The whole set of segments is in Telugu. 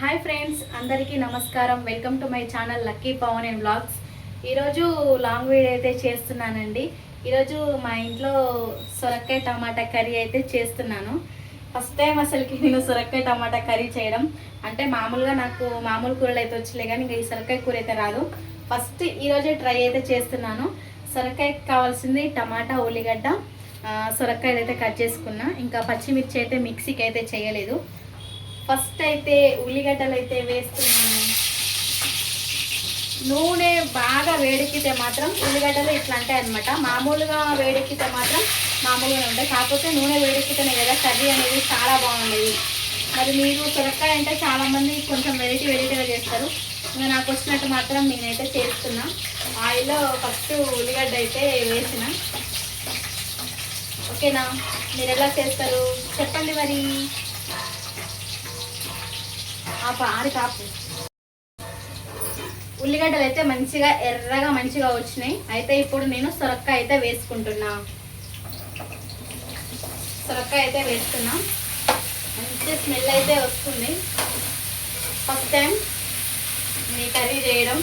హాయ్ ఫ్రెండ్స్ అందరికీ నమస్కారం. Welcome to my channel lucky Pavan and blogs ఈరోజు లాంగ్ వీడియో అయితే చేస్తున్నానండి. ఈరోజు మా ఇంట్లో సొరకాయ టమాటా కర్రీ అయితే చేస్తున్నాను. ఫస్ట్ టైం అసలుకి నేను సొరకాయ టమాటా కర్రీ చేయడం. అంటే మామూలుగా నాకు మామూలు కూరలు అయితే వచ్చలే కానీ ఇంకా ఈ సొరకాయ కూర అయితే రాదు. ఫస్ట్ ఈరోజే ట్రై అయితే చేస్తున్నాను. సొరకాయకి కావాల్సింది టమాటా ఉల్లిగడ్డ ఆ, సొరకాయలు అయితే కట్ చేసుకున్నా. ఇంకా పచ్చిమిర్చి అయితే మిక్సీకి అయితే చేయలేదు. ఫస్ట్ అయితే ఉల్లిగడ్డలు అయితే వేస్తున్నాను. నూనె బాగా వేడెక్కితే మాత్రం ఉల్లిగడ్డలు ఇట్లా ఉంటాయి అనమాట మామూలుగా వేడెక్కితే మాత్రం మామూలుగానే ఉంటాయి. కాకపోతే నూనె వేడెక్కితేనే కదా కర్రీ అనేది చాలా బాగుండేది. మరి మీరు సొరకాయ అంటే చాలామంది కొంచెం వెరైటీ వెరైటీగా చేస్తారు. ఇంకా నాకు వచ్చినట్టు మాత్రం నేనైతే చేస్తున్నా. ఆయిల్లో ఫస్ట్ ఉల్లిగడ్డ అయితే వేసిన. ఓకేనా? మీరు ఎలా చేస్తారు? చెప్పండి మరి. ఆప ఆడి కాపు. ఉల్లిగడ్డలు అయితే మంచిగా ఎర్రగా మంచిగా వచ్చినాయి. అయితే ఇప్పుడు నేను సొరక్కాయ అయితే వేసుకుంటున్నా. సొరకాయ అయితే వేస్తున్నా మంచి స్మెల్ అయితే వస్తుంది. ఫస్ట్ టైం మీ కర్రీ చేయడం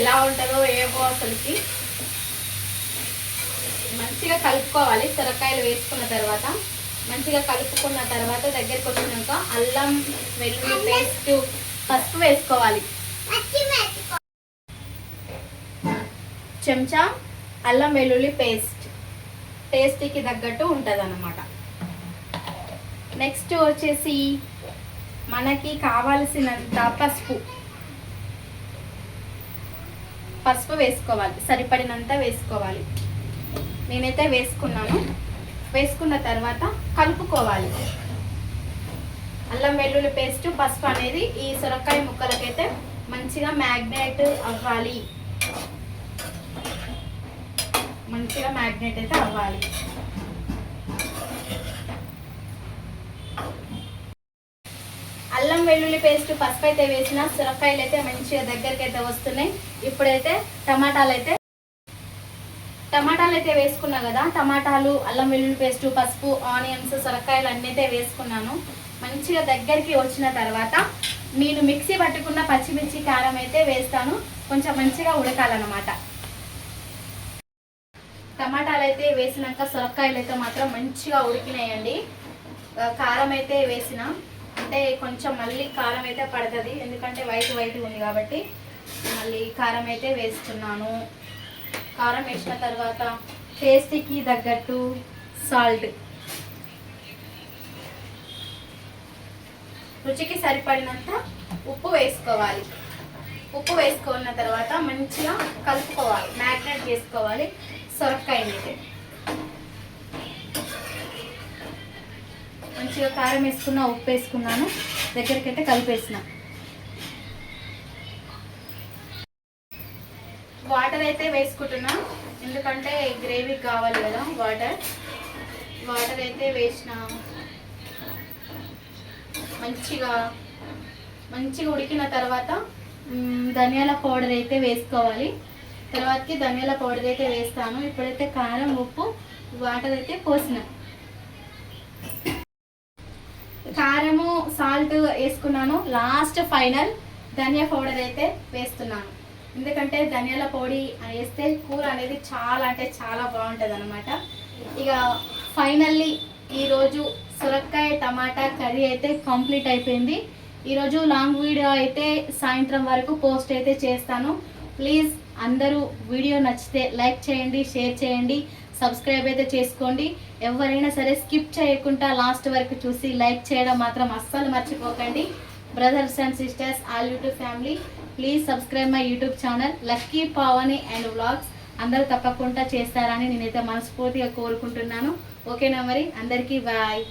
ఎలా ఉంటుందో ఏమో అసలుకి మంచిగా కలుపుకోవాలి. సొరకాయలు వేసుకున్న తర్వాత మంచిగా కలుపుకున్న తర్వాత దగ్గరికి వచ్చినాక అల్లం వెల్లుల్లి పేస్ట్ పసుపు వేసుకోవాలి. చెంచా అల్లం వెల్లుల్లి పేస్ట్. టేస్ట్కి తగ్గట్టు ఉంటుంది అన్నమాట నెక్స్ట్ వచ్చేసి మనకి కావాల్సినంత పసుపు. పసుపు వేసుకోవాలి. సరిపడినంత వేసుకోవాలి. నేనైతే వేసుకున్నాను. వేసుకున్న తర్వాత కలుపుకోవాలి. అల్లం వెల్లుల్లి పేస్ట్ పసుపు అనేది ఈ సొరకాయ ముక్కలకైతే మంచిగా మ్యాగ్నేట్ అవ్వాలి. మంచిగా మ్యాగ్నేట్ అయితే అవ్వాలి. అల్లం వెల్లుల్లి పేస్ట్ పసుపు అయితే వేసిన సొరకాయలు అయితే మంచిగా దగ్గరికి అయితే వస్తున్నాయి. ఇప్పుడైతే టమాటాలు అయితే టమాటాలు అయితే వేసుకున్నా కదా టమాటాలు అల్లం వెల్లుల్లి పేస్ట్ పసుపు ఆనియన్స్ సొరకాయలు అన్నీ అయితే వేసుకున్నాను. మంచిగా దగ్గరికి వచ్చిన తర్వాత నేను మిక్సీ పట్టుకున్న పచ్చిమిర్చి కారం అయితే వేస్తాను. కొంచెం మంచిగా ఉడకాలన్నమాట. టమాటాలు అయితే వేసినాక సొరకాయలు అయితే మాత్రం మంచిగా ఉడికినాయండి. కారం అయితే వేసిన. అంటే కొంచెం మళ్ళీ కారం అయితే పడుతుంది ఎందుకంటే వైట్ వైట్ ఉంది కాబట్టి మళ్ళీ కారం అయితే వేస్తున్నాను. కారం వేసిన తర్వాత టేస్ట్కి తగ్గట్టు సాల్ట్. రుచికి సరిపడినంత ఉప్పు వేసుకోవాలి. ఉప్పు వేసుకున్న తర్వాత మంచిగా కలుపుకోవాలి. మ్యాగ్నేట్ చేసుకోవాలి. సొరకాయని మంచిగా కారం వేసుకున్న ఉప్పు వేసుకున్నాను. దగ్గరికి అయితే వాటర్ అయితే వేసుకుంటున్నా. ఎందుకంటే గ్రేవీ కావాలి కదా వాటర్. వాటర్ అయితే వేసిన మంచిగా మంచిగా ఉడికిన తర్వాత ధనియాల పౌడర్ అయితే వేసుకోవాలి. తర్వాతకి ధనియాల పౌడర్ అయితే వేస్తాను. ఇప్పుడైతే కారం ఉప్పు వాటర్ అయితే పోసిన. కారము సాల్ట్ వేసుకున్నాను. లాస్ట్ ఫైనల్ ధనియా పౌడర్ అయితే వేస్తున్నాను. ఎందుకంటే ధనియాల పొడి వేస్తే కూర అనేది చాలా అంటే చాలా బాగుంటుంది అనమాట ఇక ఫైనల్లీ ఈరోజు సొరకాయ టమాటా కర్రీ అయితే కంప్లీట్ అయిపోయింది. ఈరోజు లాంగ్ వీడియో అయితే సాయంత్రం వరకు పోస్ట్ అయితే చేస్తాను. ప్లీజ్ అందరూ వీడియో నచ్చితే లైక్ చేయండి షేర్ చేయండి సబ్స్క్రైబ్ అయితే చేసుకోండి. ఎవరైనా సరే స్కిప్ చేయకుండా లాస్ట్ వరకు చూసి లైక్ చేయడం మాత్రం అస్సలు మర్చిపోకండి. Brothers and sisters all YouTube family please subscribe my YouTube channel lucky Pavani and vlogs అందరూ తప్పకుండా చేస్తారని నేనైతే మనస్ఫూర్తిగా కోరుకుంటున్నాను. ఓకేనా మరి అందరికీ బాయ్